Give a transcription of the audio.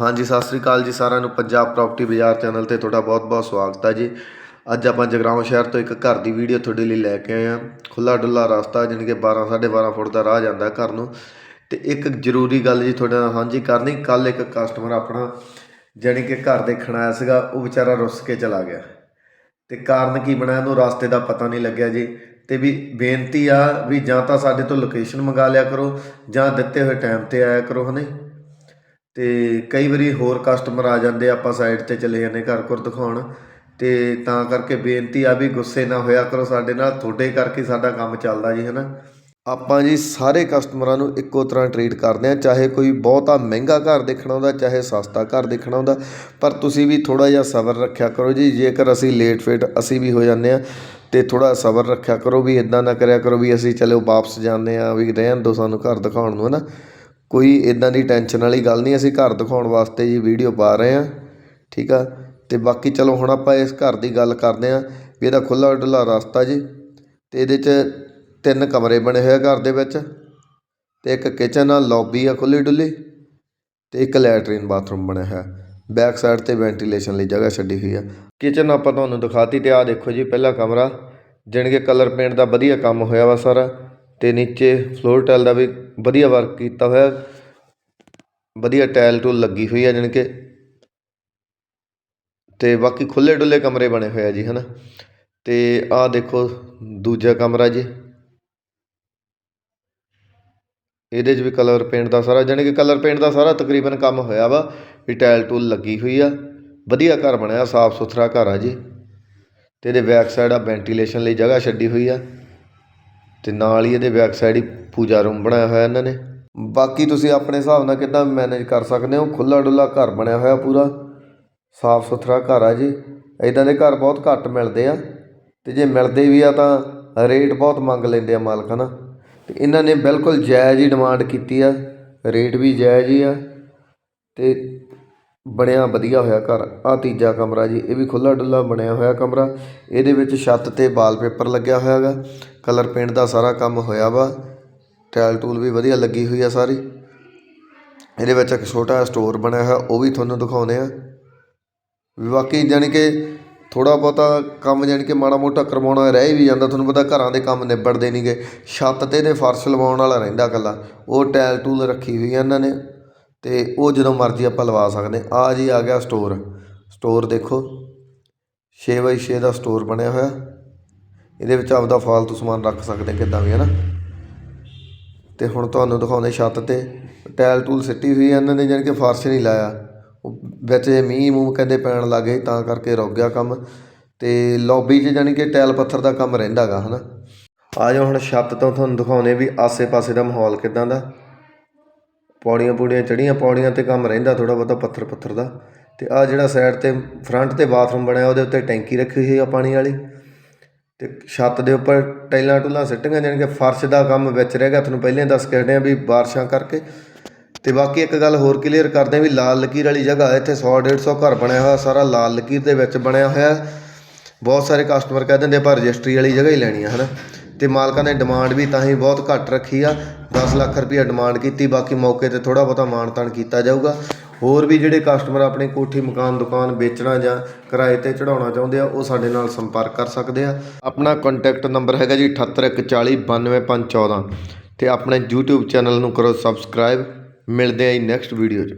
ਹਾਂਜੀ, ਸਤਿ ਸ੍ਰੀ ਅਕਾਲ ਜੀ ਸਾਰਿਆਂ ਨੂੰ ਪੰਜਾਬ ਪ੍ਰਾਪਰਟੀ ਬਾਜ਼ਾਰ ਚੈਨਲ ਤੇ ਤੁਹਾਡਾ ਬਹੁਤ-ਬਹੁਤ ਸਵਾਗਤ ਹੈ ਜੀ। ਅੱਜ ਆਪਾਂ ਜਗਰਾਉਂ ਸ਼ਹਿਰ ਤੋਂ ਇੱਕ ਘਰ ਦੀ ਵੀਡੀਓ ਤੁਹਾਡੇ ਲਈ ਲੈ ਕੇ ਆਏ ਹਾਂ। ਖੁੱਲਾ ਡੁੱਲਾ ਰਸਤਾ, ਜਾਣੀ ਕਿ 12 12.5 ਫੁੱਟ ਦਾ ਰਾਹ ਜਾਂਦਾ ਘਰ ਨੂੰ। ਤੇ ਇੱਕ ਜ਼ਰੂਰੀ ਗੱਲ ਜੀ ਤੁਹਾਡੇ ਨਾਲ ਹਾਂਜੀ ਕਰਨੀ ਕੱਲ ਇੱਕ ਕਸਟਮਰ ਆਪਣਾ, ਜਾਣੀ ਕਿ ਘਰ ਦੇਖਣ ਆਇਆ ਸੀਗਾ, ਉਹ ਵਿਚਾਰਾ ਰੁੱਸ ਕੇ ਚਲਾ ਗਿਆ। ਤੇ ਕਾਰਨ ਕੀ ਬਣਿਆ, ਉਹਨੂੰ ਰਸਤੇ ਦਾ ਪਤਾ ਨਹੀਂ ਲੱਗਿਆ ਜੀ। ਤੇ ਵੀ ਬੇਨਤੀ ਆ ਵੀ ਜਾਂ ਤਾਂ ਸਾਡੇ ਤੋਂ ਲੋਕੇਸ਼ਨ ਮੰਗਾ ਲਿਆ ਕਰੋ, ਜਾਂ ਦਿੱਤੇ ਹੋਏ ਟਾਈਮ ਤੇ ਆਇਆ ਕਰੋ, ਹਨੇ ਅਤੇ ਕਈ ਵਾਰੀ ਹੋਰ ਕਸਟਮਰ ਆ ਜਾਂਦੇ, ਆਪਾਂ ਸਾਈਡ ਤੇ ਚਲੇ ਜਾਂਦੇ ਘਰ ਘੁਰ ਦਿਖਾਉਣ। ਅਤੇ ਤਾਂ ਕਰਕੇ ਬੇਨਤੀ ਆ ਵੀ ਗੁੱਸੇ ਨਾ ਹੋਇਆ ਕਰੋ ਸਾਡੇ ਨਾਲ, ਤੁਹਾਡੇ ਕਰਕੇ ਸਾਡਾ ਕੰਮ ਚੱਲਦਾ ਜੀ ਹੈ ਨਾ ਆਪਾਂ ਜੀ ਸਾਰੇ ਕਸਟਮਰਾਂ ਨੂੰ ਇੱਕੋ ਤਰ੍ਹਾਂ ਟਰੀਟ ਕਰਦੇ ਆ ਚਾਹੇ ਕੋਈ ਬਹੁਤਾ ਮਹਿੰਗਾ ਘਰ ਦੇਖਣਾ ਹੁੰਦਾ, ਚਾਹੇ ਸਸਤਾ ਘਰ ਦੇਖਣਾ ਹੁੰਦਾ, ਪਰ ਤੁਸੀਂ ਵੀ ਥੋੜ੍ਹਾ ਜਿਹਾ ਸਬਰ ਰੱਖਿਆ ਕਰੋ ਜੀ। ਜੇਕਰ ਅਸੀਂ ਲੇਟ ਫੇਟ, ਅਸੀਂ ਵੀ ਹੋ ਜਾਂਦੇ ਆ ਅਤੇ ਥੋੜ੍ਹਾ ਸਬਰ ਰੱਖਿਆ ਕਰੋ, ਵੀ ਇੱਦਾਂ ਨਾ ਕਰਿਆ ਕਰੋ, ਵੀ ਅਸੀਂ ਚਲੋ ਵਾਪਸ ਜਾਂਦੇ ਆ ਵੀ ਰਹਿਣ ਦਿਓ ਸਾਨੂੰ ਘਰ ਦਿਖਾਉਣ ਨੂੰ ਹੈ ਨਾ ਕੋਈ ਇੱਦਾਂ ਦੀ ਟੈਨਸ਼ਨ ਵਾਲੀ ਗੱਲ ਨਹੀਂ, ਅਸੀਂ ਘਰ ਦਿਖਾਉਣ ਵਾਸਤੇ ਜੀ ਵੀਡੀਓ ਪਾ ਰਹੇ ਹਾਂ, ਠੀਕ ਆ? ਅਤੇ ਬਾਕੀ ਚਲੋ ਹੁਣ ਆਪਾਂ ਇਸ ਘਰ ਦੀ ਗੱਲ ਕਰਦੇ ਹਾਂ ਵੀ ਇਹਦਾ ਖੁੱਲ੍ਹਾ ਡੁੱਲਾ ਰਸਤਾ ਜੀ ਅਤੇ ਇਹਦੇ 'ਚ ਤਿੰਨ ਕਮਰੇ ਬਣੇ ਹੋਏ ਆ ਘਰ ਦੇ ਵਿੱਚ ਅਤੇ ਇੱਕ ਕਿਚਨ ਆ ਲੌਬੀ ਆ ਖੁੱਲ੍ਹੀ ਡੁੱਲੀ ਅਤੇ ਇੱਕ ਲੈਟਰੀਨ ਬਾਥਰੂਮ ਬਣਿਆ ਹੋਇਆ। ਬੈਕ ਸਾਈਡ ਤੇ ਵੈਂਟੀਲੇਸ਼ਨ ਲਈ ਜਗ੍ਹਾ ਛੱਡੀ ਹੋਈ ਆ। ਕਿਚਨ ਆਪਾਂ ਤੁਹਾਨੂੰ ਦਿਖਾਤੀ ਅਤੇ ਆਹ ਦੇਖੋ ਜੀ, ਪਹਿਲਾ ਕਮਰਾ, ਜਾਣੀ ਕਿ ਕਲਰ ਪੇਂਟ ਦਾ ਵਧੀਆ ਕੰਮ ਹੋਇਆ ਵਾ ਸਾਰਾ। ਅਤੇ ਨੀਚੇ ਫਲੋਰ ਟਾਈਲ ਦਾ ਵੀ ਵਧੀਆ ਵਰਕ ਕੀਤਾ ਹੋਇਆ। ਵਧੀਆ ਟਾਇਲ ਟੂਲ ਲੱਗੀ ਹੋਈ ਆ ਜਾਣੀ ਕਿ। ਅਤੇ ਬਾਕੀ ਖੁੱਲ੍ਹੇ ਡੁੱਲੇ ਕਮਰੇ ਬਣੇ ਹੋਏ ਆ ਜੀ ਹੈ ਨਾ ਅਤੇ ਆਹ ਦੇਖੋ ਦੂਜਾ ਕਮਰਾ ਜੀ। ਇਹਦੇ 'ਚ ਵੀ ਕਲਰ ਪੇਂਟ ਦਾ ਸਾਰਾ, ਜਾਣੀ ਕਿ ਕਲਰ ਪੇਂਟ ਦਾ ਸਾਰਾ ਤਕਰੀਬਨ ਕੰਮ ਹੋਇਆ ਵਾ ਵੀ ਟਾਇਲ ਟੂਲ ਲੱਗੀ ਹੋਈ ਆ। ਵਧੀਆ ਘਰ ਬਣਿਆ, ਸਾਫ਼ ਸੁਥਰਾ ਘਰ ਆ ਜੀ। ਅਤੇ ਇਹਦੇ ਬੈਕ ਸਾਈਡ ਆ ਵੈਂਟੀਲੇਸ਼ਨ ਲਈ ਜਗ੍ਹਾ ਛੱਡੀ ਹੋਈ ਆ। ਅਤੇ ਨਾਲ ਹੀ ਇਹਦੇ ਬੈਕ ਸਾਈਡ ਹੀ ਪੂਜਾ ਰੂਮ ਬਣਾਇਆ ਹੋਇਆ ਇਹਨਾਂ ਨੇ। ਬਾਕੀ ਤੁਸੀਂ ਆਪਣੇ ਹਿਸਾਬ ਨਾਲ ਕਿੱਦਾਂ ਮੈਨੇਜ ਕਰ ਸਕਦੇ ਹੋ? ਖੁੱਲ੍ਹਾ ਡੁੱਲਾ ਘਰ ਬਣਿਆ ਹੋਇਆ ਪੂਰਾ। ਸਾਫ਼ ਸੁਥਰਾ ਘਰ ਆ ਜੀ। ਇੱਦਾਂ ਦੇ ਘਰ ਬਹੁਤ ਘੱਟ ਮਿਲਦੇ ਆ। ਅਤੇ ਜੇ ਮਿਲਦੇ ਵੀ ਆ ਤਾਂ ਰੇਟ ਬਹੁਤ ਮੰਗ ਲੈਂਦੇ ਆ ਮਾਲਕ ਨਾ ਅਤੇ ਇਹਨਾਂ ਨੇ ਬਿਲਕੁਲ ਜਾਇਜ਼ ਹੀ ਡਿਮਾਂਡ ਕੀਤੀ ਆ। ਰੇਟ ਵੀ ਜਾਇਜ਼ ਹੀ ਆ। ਅਤੇ ਬਣਿਆ ਵਧੀਆ ਹੋਇਆ ਘਰ। ਆਹ ਤੀਜਾ ਕਮਰਾ ਜੀ, ਇਹ ਵੀ ਖੁੱਲ੍ਹਾ ਡੁੱਲਾ ਬਣਿਆ ਹੋਇਆ ਕਮਰਾ। ਇਹਦੇ ਵਿੱਚ ਛੱਤ ਤੇ ਵਾਲਪੇਪਰ ਲੱਗਿਆ ਹੋਇਆ ਹੈਗਾ। ਕਲਰ ਪੇਂਟ ਦਾ ਸਾਰਾ ਕੰਮ ਹੋਇਆ ਵਾ। ਟਾਇਲ ਟੂਲ ਵੀ ਵਧੀਆ ਲੱਗੀ ਹੋਈ ਆ ਸਾਰੀ। ਇਹਦੇ ਵਿੱਚ ਇੱਕ ਛੋਟਾ ਸਟੋਰ ਬਣਿਆ ਹੋਇਆ, ਉਹ ਵੀ ਤੁਹਾਨੂੰ ਦਿਖਾਉਂਦੇ ਆ। ਬਾਕੀ ਜਾਣੀ ਕਿ ਥੋੜ੍ਹਾ ਬਹੁਤਾ ਕੰਮ ਜਾਣੀ ਕਿ ਮਾੜਾ ਮੋਟਾ ਕਰਵਾਉਣਾ ਰਹਿ ਵੀ ਜਾਂਦਾ। ਤੁਹਾਨੂੰ ਪਤਾ ਘਰਾਂ ਦੇ ਕੰਮ ਨਿਬੜਦੇ ਨਹੀਂ ਨਹੀਂਗੇ ਛੱਤ ਤੇ ਨੇ ਫਰਸ਼ ਲਵਾਉਣ ਵਾਲਾ ਰਹਿੰਦਾ ਇਕੱਲਾ। ਉਹ ਟਾਇਲ ਟੂਲ ਰੱਖੀ ਹੋਈ ਆ ਇਹਨਾਂ ਨੇ। ਅਤੇ ਉਹ ਜਦੋਂ ਮਰਜ਼ੀ ਆਪਾਂ ਲਵਾ ਸਕਦੇ ਆ ਜੀ ਆ ਗਿਆ ਸਟੋਰ ਸਟੋਰ ਦੇਖੋ। 6x6 ਦਾ ਸਟੋਰ ਬਣਿਆ ਹੋਇਆ। ਇਹਦੇ ਵਿੱਚ ਆਪਦਾ ਫਾਲਤੂ ਸਮਾਨ ਰੱਖ ਸਕਦੇ ਕਿੱਦਾਂ ਵੀ, ਹੈ ਨਾ? ਤੇ ਹੁਣ ਤੁਹਾਨੂੰ ਦਿਖਾਉਂਦੇ ਛੱਤ ਤੇ। ਟਾਇਲ ਟੂਲ ਸਿੱਟੀ ਹੋਈ ਆ, ਇਹਨਾਂ ਨੇ ਜਾਣੀ ਕਿ ਫਰਸ਼ ਨਹੀਂ ਲਾਇਆ। ਉਹ ਵਿੱਚ ਮੀਂਹ ਮੂੰਹ ਕਹਿੰਦੇ ਪੈਣ ਲੱਗੇ, ਤਾਂ ਕਰਕੇ ਰੁਕ ਗਿਆ ਕੰਮ। ਤੇ ਲੌਬੀ 'ਚ ਜਾਣੀ ਕਿ ਟਾਇਲ ਪੱਥਰ ਦਾ ਕੰਮ ਰਹਿੰਦਾ ਗਾ ਹਨਾ ਆ ਜਾਓ ਹੁਣ ਛੱਤ ਤੋਂ ਤੁਹਾਨੂੰ ਦਿਖਾਉਂਦੇ ਵੀ ਆਸੇ-ਪਾਸੇ ਦਾ ਮਾਹੌਲ ਕਿਦਾਂ ਦਾ। ਪੌੜੀਆਂ ਪੂੜੀਆਂ ਚੜ੍ਹੀਆਂ ਪੌੜੀਆਂ ਤੇ ਕੰਮ ਰਹਿੰਦਾ ਥੋੜ੍ਹਾ ਬਹੁਤਾ ਪੱਥਰ ਪੱਥਰ ਦਾ। ਅਤੇ ਆਹ ਜਿਹੜਾ ਸਾਈਡ ਤੇ ਫਰੰਟ ਤੇ ਬਾਥਰੂਮ ਬਣਿਆ, ਉਹਦੇ ਉੱਤੇ ਟੈਂਕੀ ਰੱਖੀ ਹੋਈ ਆ ਪਾਣੀ ਵਾਲੀ। ਅਤੇ ਛੱਤ ਦੇ ਉੱਪਰ ਟਾਈਲਾਂ ਟੁਲਾਂ ਸਿੱਟੀਆਂ, ਜਾਣੀ ਕਿ ਫਰਸ਼ ਦਾ ਕੰਮ ਵਿੱਚ ਰਹਿ ਗਿਆ। ਤੁਹਾਨੂੰ ਪਹਿਲਾਂ ਹੀ ਦੱਸ ਕੇ ਹਟੇ ਆ ਵੀ ਬਾਰਿਸ਼ਾਂ ਕਰਕੇ। ਅਤੇ ਬਾਕੀ ਇੱਕ ਗੱਲ ਹੋਰ ਕਲੀਅਰ ਕਰਦੇ ਆ ਵੀ ਲਾਲ ਲਕੀਰ ਵਾਲੀ ਜਗ੍ਹਾ, ਇੱਥੇ 100 150 ਘਰ ਬਣਿਆ ਹੋਇਆ, ਸਾਰਾ ਲਾਲ ਲਕੀਰ ਦੇ ਵਿੱਚ ਬਣਿਆ ਹੋਇਆ। ਬਹੁਤ ਸਾਰੇ ਕਸਟਮਰ ਕਹਿ ਦਿੰਦੇ ਆਪਾਂ ਰਜਿਸਟਰੀ ਵਾਲੀ ਜਗ੍ਹਾ ਹੀ ਲੈਣੀ ਆ ਨਾ ਅਤੇ ਮਾਲਕਾਂ ਨੇ ਡਿਮਾਂਡ ਵੀ ਤਾਂ ਹੀ ਬਹੁਤ ਘੱਟ ਰੱਖੀ ਆ। ਦਸ ਲੱਖ ਰੁਪਈਆ ਡਿਮਾਂਡ ਕੀਤੀ, ਬਾਕੀ ਮੌਕੇ ਤੇ ਥੋੜ੍ਹਾ ਬਹੁਤਾ ਮਾਣ ਤਾਣ ਕੀਤਾ ਜਾਊਗਾ। ਹੋਰ ਵੀ ਜਿਹੜੇ ਕਸਟਮਰ ਆਪਣੀ ਕੋਠੀ, ਮਕਾਨ, ਦੁਕਾਨ ਵੇਚਣਾ ਜਾਂ ਕਿਰਾਏ ਤੇ ਚੜਾਉਣਾ ਚਾਹੁੰਦੇ ਆ, ਉਹ ਸਾਡੇ ਨਾਲ ਸੰਪਰਕ ਕਰ ਸਕਦੇ ਆ। ਆਪਣਾ ਕੰਟੈਕਟ ਨੰਬਰ ਹੈਗਾ ਜੀ 7814092514 ਤੇ ਆਪਣੇ YouTube ਚੈਨਲ ਨੂੰ ਕਰੋ ਸਬਸਕ੍ਰਾਈਬ ਮਿਲਦੇ ਆਂ ਜੀ ਨੈਕਸਟ ਵੀਡੀਓ 'ਚ।